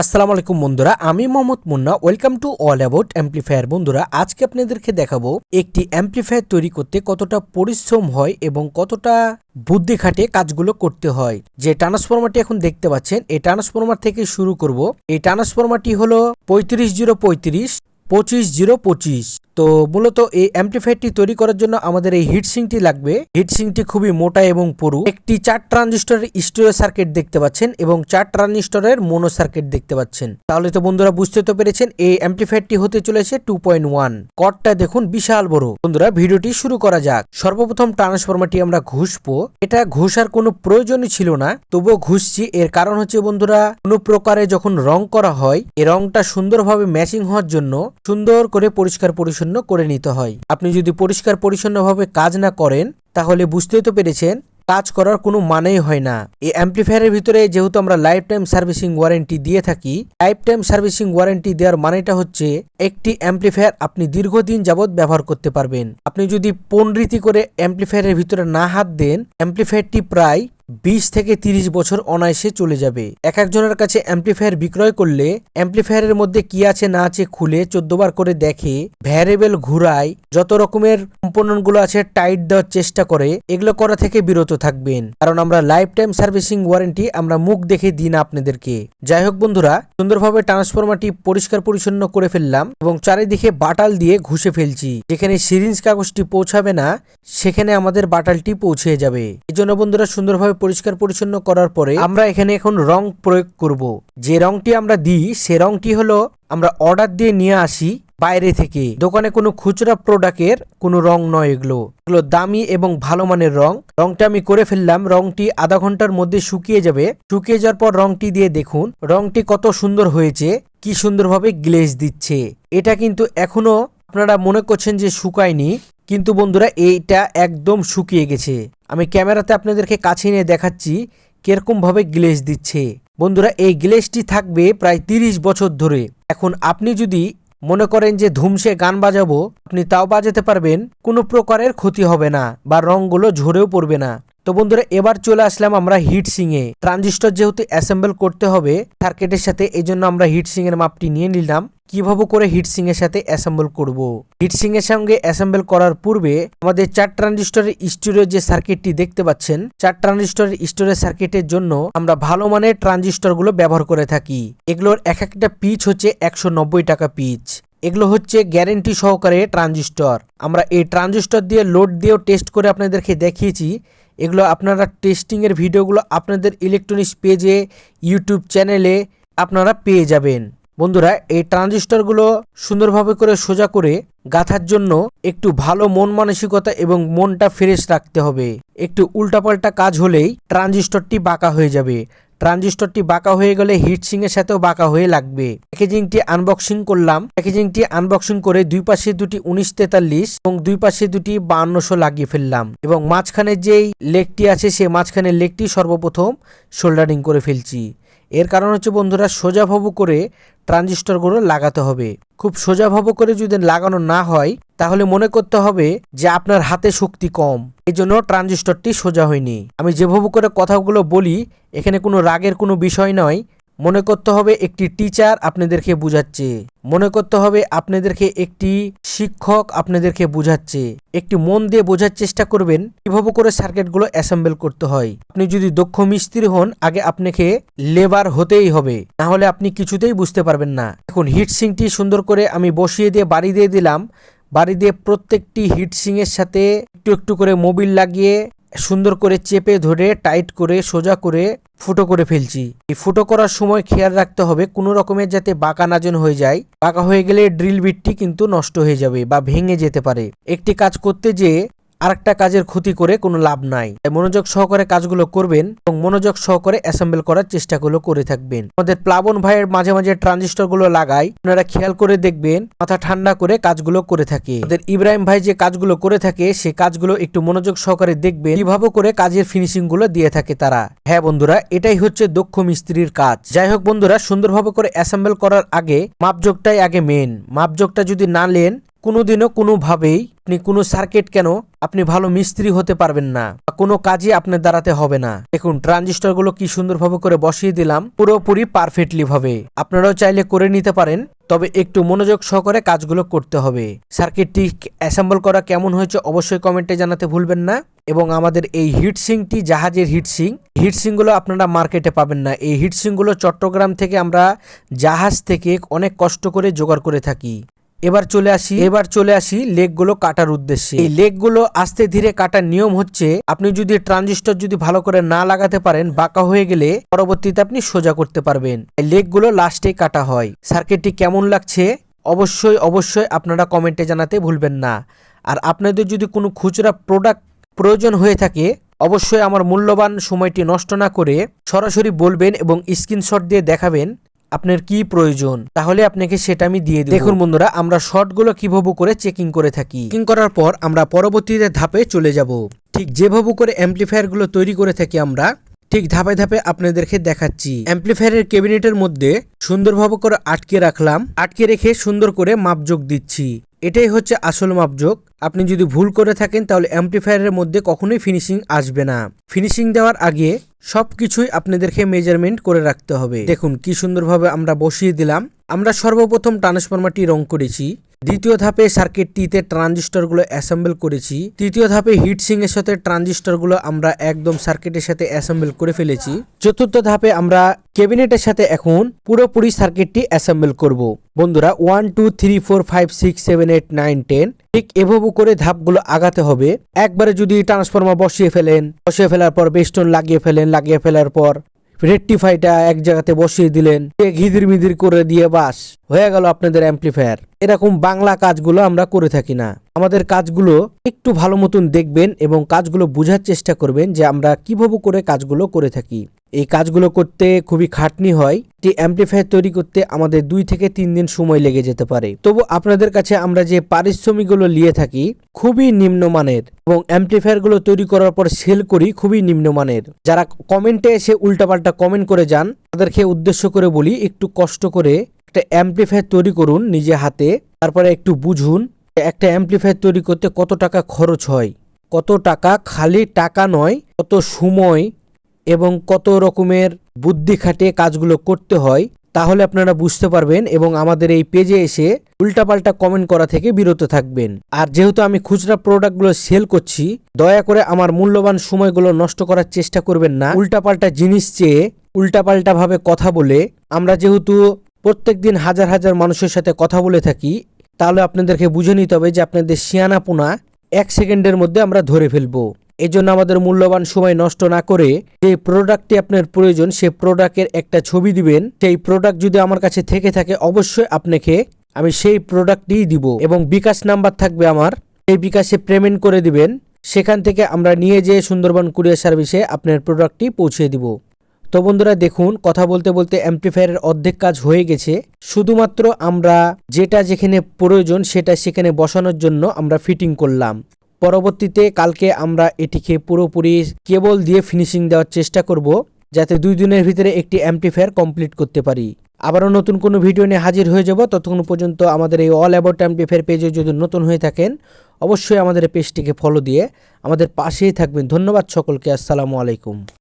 আসসালামু আলাইকুম বন্ধুরা, আমি Mohammad Munna. Welcome to all about amplifier বন্ধুরা, আজকে আপনাদেরকে দেখাবো একটি অ্যাম্পলিফায়ার তৈরি করতে কতটা পরিশ্রম হয় এবং কতটা বুদ্ধি খাটে কাজগুলো করতে হয়। যে ট্রান্সফরমারটি এখন দেখতে পাচ্ছেন, এই ট্রান্সফরমার থেকে শুরু করব। এই ট্রান্সফরমারটি হলো পঁয়ত্রিশ জিরো পঁয়ত্রিশ পঁচিশ জিরো পঁচিশ। তো মূলত এই অ্যাম্পলিফায়ারটি তৈরি করার জন্য আমাদের এই হিটসিংটি লাগবে। হিটসিংটি খুবই মোটা এবং পুরু। একটি চার ট্রানজিস্টরের স্টোরেজ সার্কিট দেখতে পাচ্ছেন এবং চার ট্রানজিস্টরের মোনো সার্কিট দেখতে পাচ্ছেন। তাহলে তো বন্ধুরা বুঝতে তো পেরেছেন, এই অ্যাম্পলিফায়ারটি হতে চলেছে টু পয়েন্ট ওয়ান। কটটা দেখুন বিশাল বড়। বন্ধুরা, ভিডিওটি শুরু করা যাক। সর্বপ্রথম ট্রান্সফরমারটি আমরা ঘুষবো। এটা ঘুষার কোনো প্রয়োজনই ছিল না, তবুও ঘুষছি। এর কারণ হচ্ছে বন্ধুরা, কোনো প্রকারে যখন রং করা হয়, এই রংটা সুন্দরভাবে ম্যাচিং হওয়ার জন্য সুন্দর করে পরিষ্কার পরিচ্ছন্ন করে নিতে হয়। আপনি যদি পরিষ্কার পরিচ্ছন্নভাবে কাজ না করেন, তাহলে বুঝতেই তো পেরেছেন, কাজ করার কোনো মানেই হয় না। এই অ্যাম্পলিফায়ারের ভিতরে যেহেতু আমরা লাইফ টাইম সার্ভিসিং ওয়ারেন্টি দিয়ে থাকি লাইফ টাইম সার্ভিসিং ওয়ারেন্টি দেওয়ার মানেটা হচ্ছে, একটি অ্যাম্পলিফায়ার আপনি দীর্ঘদিন যাবৎ ব্যবহার করতে পারবেন। আপনি যদি পনরীতি করে অ্যাম্পলিফায়ারের ভিতরে না হাত দেন অ্যাম্পলিফায়ারটি প্রায় বিশ থেকে তিরিশ বছর অনায়াসে চলে যাবে। এক একজনের কাছে অ্যাম্পলিফায়ার বিক্রয় করলে অ্যাম্পলিফায়ারের মধ্যে কি আছে না আছে খুলে বার করে দেখে ভ্যারিয়েবল ঘুরায়, যত রকমের কম্পোনেন্টগুলো আছে টাইট দেওয়ার চেষ্টা করে, এগুলো করা থেকে বিরত থাকবেন। কারণ আমরা লাইফ টাইম সার্ভিসিং ওয়ারেন্টি, আমরা মুখ দেখে দিই না আপনাদেরকে। যাই হোক বন্ধুরা, সুন্দরভাবে ট্রান্সফরমারটি পরিষ্কার পরিচ্ছন্ন করে ফেললাম এবং চারিদিকে বাটাল দিয়ে ঘুষে ফেলছি। যেখানে সিরিঞ্জ কাগজটি পৌঁছাবে না, সেখানে আমাদের বাটালটি পৌঁছে যাবে। এই জন্য বন্ধুরা, সুন্দরভাবে পরিষ্কার পরিচ্ছন্ন করার পরে আমরা এখানে এখন রং প্রয়োগ করব। যে রংটি আমরা দিই, সে রংটি হলো আমরা অর্ডার দিয়ে নিয়ে আসি বাইরে থেকে। দোকানে কোনো খুচরা প্রোডাক্টের কোনো রং নয় এগুলো। এগুলো দামি এবং ভালো মানের রং। রংটা আমি করে ফেললাম, রংটি আধা ঘণ্টার মধ্যে শুকিয়ে যাবে। শুকিয়ে যাওয়ার পর রংটি দিয়ে দেখুন, রংটি কত সুন্দর হয়েছে, কি সুন্দরভাবে গ্লেজ দিচ্ছে। এটা কিন্তু এখনও আপনারা মনে করছেন যে শুকায়নি, কিন্তু বন্ধুরা এইটা একদম শুকিয়ে গেছে। আমি ক্যামেরাতে আপনাদেরকে কাছে নিয়ে দেখাচ্ছি কীরকম ভাবে গ্লেজ দিচ্ছে। বন্ধুরা, এই গ্লেজটি থাকবে প্রায় তিরিশ বছর ধরে। এখন আপনি যদি মনে করেন যে ধুমসে গান বাজাবো, আপনি তাও বাজাতে পারবেন, কোনো প্রকারের ক্ষতি হবে না বা রঙগুলো ঝরেও পড়বে না। তো বন্ধুরা, এবার চলে আসলাম আমরা হিট সিং এ ট্রানজিস্টর যেহেতু অ্যাসেম্বল করতে হবে সার্কিটের সাথে এই জন্য আমরা হিট সিং এর মাপটি নিয়ে নিলাম। কীভাবে করে হিট সিং এর সাথে অ্যাসেম্বল করব? হিট সিং এর সঙ্গে অ্যাসেম্বল করার পূর্বে আমাদের চার ট্রানজিস্টরের স্টোরেজ যে সার্কিটটি দেখতে পাচ্ছেন, চার ট্রানজিস্টরের স্টোরেজ সার্কিটের জন্য আমরা ভালো মানের ট্রানজিস্টরগুলো ব্যবহার করে থাকি। এগুলোর এক একটা পিচ হচ্ছে একশো নব্বই টাকা পিচ। এগুলো হচ্ছে গ্যারেন্টি সহকারে ট্রানজিস্টর। আমরা এই ট্রানজিস্টর দিয়ে লোড দিয়েও টেস্ট করে আপনাদেরকে দেখিয়েছি এগুলো আপনারা টেস্টিংয়ের ভিডিওগুলো আপনাদের ইলেকট্রনিক্স পেজে ইউটিউব চ্যানেলে আপনারা পেয়ে যাবেন। বন্ধুরা, এই ট্রানজিস্টরগুলো সুন্দরভাবে করে সোজা করে গাঁথার জন্য একটু ভালো মন মানসিকতা এবং মনটা ফ্রেশ রাখতে হবে। একটু উল্টাপাল্টা কাজ হলেই ট্রানজিস্টরটি বাঁকা হয়ে যাবে। ট্রানজিস্টরটি বাঁকা হয়ে গেলে হিটসিং এর সাথেও বাঁকা হয়ে লাগবে। প্যাকেজিংটি আনবক্সিং করলাম। প্যাকেজিংটি আনবক্সিং করে দুই পাশে দুটি উনিশ তেতাল্লিশ এবং দুই পাশে দুটি বান্নশো লাগিয়ে ফেললাম এবং মাঝখানে যেই লেগটি আছে সে মাঝখানে লেগটি সর্বপ্রথম শোল্ডারিং করে ফেলছি। এর কারণ হচ্ছে, বন্ধুরা সোজাভাবে করে ট্রানজিস্টরগুলো লাগাতে হবে। খুব সোজাভাবে করে যদি লাগানো না হয়, তাহলে মনে করতে হবে যে আপনার হাতে শক্তি কম। এই জন্য ট্রানজিস্টরটি সোজা হয়নি। আমি যেভাবে করে কথাগুলো বলি, এখানে কোনো রাগের কোনো বিষয় নয়। মনে করতে হবে একটি টিচার আপনাদেরকে বুঝাচ্ছে। মনে করতে হবে আপনাদেরকে একটি শিক্ষক আপনাদেরকে বুঝাচ্ছে। একটি মন দিয়ে বোঝার চেষ্টা করবেন, কীভাবে করে সার্কিটগুলো অ্যাসেম্বল করতে হয়। আপনি যদি দক্ষ মিস্ত্রি হন, আগে আপনাকে লেবার হতেই হবে। না হলে আপনি কিছুতেই বুঝতে পারবেন না। এখন হিট সিংটি সুন্দর করে আমি বসিয়ে দিয়ে বাড়ি দিয়ে দিলাম। বাড়ি দিয়ে প্রত্যেকটি হিট সিংয়ের সাথে একটু একটু করে মোবিল লাগিয়ে সুন্দর করে চেপে ধরে, টাইট করে, সোজা করে ফুটো করে ফেলছি। এই ফুটো করার সময় খেয়াল রাখতে হবে কোনো রকমের যাতে বাঁকা নাজন হয়ে যায়। বাঁকা হয়ে গেলে ড্রিল বিটটি কিন্তু নষ্ট হয়ে যাবে বা ভেঙে যেতে পারে। একটি কাজ করতে যে আরেকটা কাজের ক্ষতি করে কোনো লাভ নাই। তাই মনোযোগ সহকারে কাজগুলো করবেন এবং মনোযোগ সহকারে অ্যাসেম্বল করার চেষ্টাগুলো করে থাকবেন। আমাদের প্লাবন ভাইয়ের মাঝে মাঝে ট্রানজিস্টরগুলো লাগাই, আপনারা খেয়াল করে দেখবেন, মাথা ঠান্ডা করে কাজগুলো করে থাকে। আমাদের ইব্রাহিম ভাই যে কাজগুলো করে থাকে, সে কাজগুলো একটু মনোযোগ সহকারে দেখবেন, কীভাবে করে কাজের ফিনিশিংগুলো দিয়ে থাকে তারা। হ্যাঁ বন্ধুরা, এটাই হচ্ছে দক্ষ মিস্ত্রির কাজ। যাই হোক বন্ধুরা, সুন্দরভাবে করে অ্যাসেম্বল করার আগে মাপযোগটাই আগে মেন মাপযোগটা যদি না নেন কোনোদিনও কোনোভাবেই আপনি কোনো সার্কিট কেন আপনি ভালো মিস্ত্রি হতে পারবেন না বা কোনো কাজই আপনার দ্বারাতে হবে না। দেখুন, ট্রানজিস্টরগুলো কি সুন্দরভাবে করে বসিয়ে দিলাম, পুরোপুরি পারফেক্টলি ভাবে আপনারাও চাইলে করে নিতে পারেন, তবে একটু মনোযোগ সহকারে কাজগুলো করতে হবে। সার্কিটটি অ্যাসেম্বল করা কেমন হয়েছে অবশ্যই কমেন্টে জানাতে ভুলবেন না এবং আমাদের এই হিটসিংটি জাহাজের হিটসিং, হিটসিংগুলো আপনারা মার্কেটে পাবেন না। এই হিটসিংগুলো চট্টগ্রাম থেকে আমরা জাহাজ থেকে অনেক কষ্ট করে জোগাড় করে থাকি। এবার চলে আসি, এবার চলে আসি লেগগুলো কাটার উদ্দেশ্যে। এই লেগগুলো আস্তে ধীরে কাটার নিয়ম হচ্ছে, আপনি যদি ট্রানজিস্টর যদি ভালো করে না লাগাতে পারেন, বাঁকা হয়ে গেলে পরবর্তীতে আপনি সোজা করতে পারবেন। এই লেগগুলো লাস্টে কাটা হয়। সার্কিটটি কেমন লাগছে? অবশ্যই অবশ্যই আপনারা কমেন্টে জানাতে ভুলবেন না। আর আপনাদের যদি কোনো খুচরা প্রোডাক্ট প্রয়োজন হয়ে থাকে, অবশ্যই আমার মূল্যবান সময়টি নষ্ট না করে সরাসরি বলবেন এবং স্ক্রিনশট দিয়ে দেখাবেন। আপনার কি প্রয়োজন তাহলে আপনাকে সেটা আমি দিয়ে দেখুন বন্ধুরা আমরা শর্টগুলো কীভাবে করে চেকিং করে থাকি। চেকিং করার পর আমরা পরবর্তীতে ধাপে চলে যাব। ঠিক যেভাবে করে অ্যাম্পলিফায়ারগুলো তৈরি করে থাকি আমরা ঠিক ধাপে ধাপে আপনাদেরকে দেখাচ্ছি। অ্যাম্পলিফায়ারের ক্যাবিনেটের মধ্যে সুন্দরভাবে করে আটকে রাখলাম। আটকে রেখে সুন্দর করে মাপযোগ দিচ্ছি। এটাই হচ্ছে আসল মাপযোগ আপনি যদি ভুল করে থাকেন, তাহলে অ্যাম্পলিফায়ারের মধ্যে কখনোই ফিনিশিং আসবে না। ফিনিশিং দেওয়ার আগে সব কিছুই আপনাদেরকে মেজারমেন্ট করে রাখতে হবে। দেখুন, কি সুন্দরভাবে আমরা বসিয়ে দিলাম। আমরা সর্বপ্রথম ট্রান্সফরমারটি রং করেছি। দ্বিতীয় ধাপে সার্কিটটিতে ট্রানজিস্টরগুলো অ্যাসেম্বল করেছি। তৃতীয় ধাপে হিটসিং এর সাথে ট্রানজিস্টরগুলো আমরা একদম সার্কিটের সাথে অ্যাসেম্বল করে ফেলেছি। চতুর্থ ধাপে আমরা ক্যাবিনেটের সাথে এখন পুরোপুরি সার্কিটটি অ্যাসেম্বল করব। বন্ধুরা one two three four five six seven eight nine ten ঠিক এভাবে করে ধাপগুলো আগাতে হবে। একবারে যদি ট্রান্সফরমার বসিয়ে ফেলেন, বসিয়ে ফেলার পর বেস্টন লাগিয়ে ফেলেন, লাগিয়ে ফেলার পর রেকটিফাইটা এক জায়গাতে বসিয়ে দিলেন। ঘিদির মিদির করে দিয়ে বাস। হয়ে গেল আপনাদের অ্যাম্পলিফায়ার। এরকম বাংলা কাজগুলো আমরা করে থাকি না। আমাদের কাজগুলো একটু ভালো মতন দেখবেন এবং কাজগুলো বোঝার চেষ্টা করবেন যে আমরা কীভাবে করে কাজগুলো করে থাকি। এই কাজগুলো করতে খুবই খাটনি হয়। যে অ্যাম্পলিফায়ার তৈরি করতে আমাদের দুই থেকে তিন দিন সময় লেগে যেতে পারে। তবু আপনাদের কাছে আমরা যে পারিশ্রমিকগুলো নিয়ে থাকি, খুবই নিম্নমানের এবং অ্যাম্পলিফায়ারগুলো তৈরি করার পর সেল করি, খুবই নিম্নমানের। যারা কমেন্টে এসে উল্টাপাল্টা কমেন্ট করে যান, তাদেরকে উদ্দেশ্য করে বলি, একটু কষ্ট করে একটা অ্যাম্পলিফায়ার তৈরি করুন নিজে হাতে, তারপরে একটু বুঝুন একটা অ্যাম্পলিফায়ার তৈরি করতে কত টাকা খরচ হয়। কত টাকা খালি টাকা নয়, কত সময় এবং কত রকমের বুদ্ধি খাটিয়ে কাজগুলো করতে হয়, তাহলে আপনারা বুঝতে পারবেন এবং আমাদের এই পেজে এসে উল্টাপাল্টা কমেন্ট করা থেকে বিরত থাকবেন। আর যেহেতু আমি খুচরা প্রোডাক্টগুলো সেল করছি, দয়া করে আমার মূল্যবান সময়গুলো নষ্ট করার চেষ্টা করবেন না। উল্টাপাল্টা জিনিস চেয়ে উল্টাপাল্টাভাবে কথা বলে, আমরা যেহেতু প্রত্যেক দিন হাজার হাজার মানুষের সাথে কথা বলে থাকি, তাহলে আপনাদেরকে বুঝে নিতে হবে যে আপনাদের শিয়ানাপোনা এক সেকেন্ডের মধ্যে আমরা ধরে ফেলব। এই জন্য আমাদের মূল্যবান সময় নষ্ট না করে যে প্রোডাক্টটি আপনার প্রয়োজন সেই প্রোডাক্টের একটা ছবি দিবেন। সেই প্রোডাক্ট যদি আমার কাছে থেকে থাকে, অবশ্যই আপনাকে আমি সেই প্রোডাক্টটিই দিব এবং বিকাশ নাম্বার থাকবে আমার। সেই বিকাশে পেমেন্ট করে দিবেন। সেখান থেকে আমরা নিয়ে যেয়ে সুন্দরবন কুরিয়ার সার্ভিসে আপনার প্রোডাক্টটি পৌঁছে দিব। তো বন্ধুরা, দেখুন, কথা বলতে বলতে অ্যাম্পলিফায়ারের অর্ধেক কাজ হয়ে গেছে। শুধুমাত্র আমরা যেটা যেখানে প্রয়োজন, সেটা সেখানে বসানোর জন্য আমরা ফিটিং করলাম। পরবর্তীতে কালকে আমরা এটিকে পুরোপুরি কেবল দিয়ে ফিনিশিং দেওয়ার চেষ্টা করব, যাতে দুই দিনের ভিতরে একটি অ্যাম্পলিফায়ার কমপ্লিট করতে পারি। আবারও নতুন কোনো ভিডিও নিয়ে হাজির হয়ে যাব। ততক্ষণ পর্যন্ত আমাদের এই অল অ্যাবাউট অ্যাম্পলিফায়ার পেজে যদি নতুন হয়ে থাকেন, অবশ্যই আমাদের পেজটিকে ফলো দিয়ে আমাদের পাশেই থাকবেন। ধন্যবাদ সকলকে। আসসালামু আলাইকুম।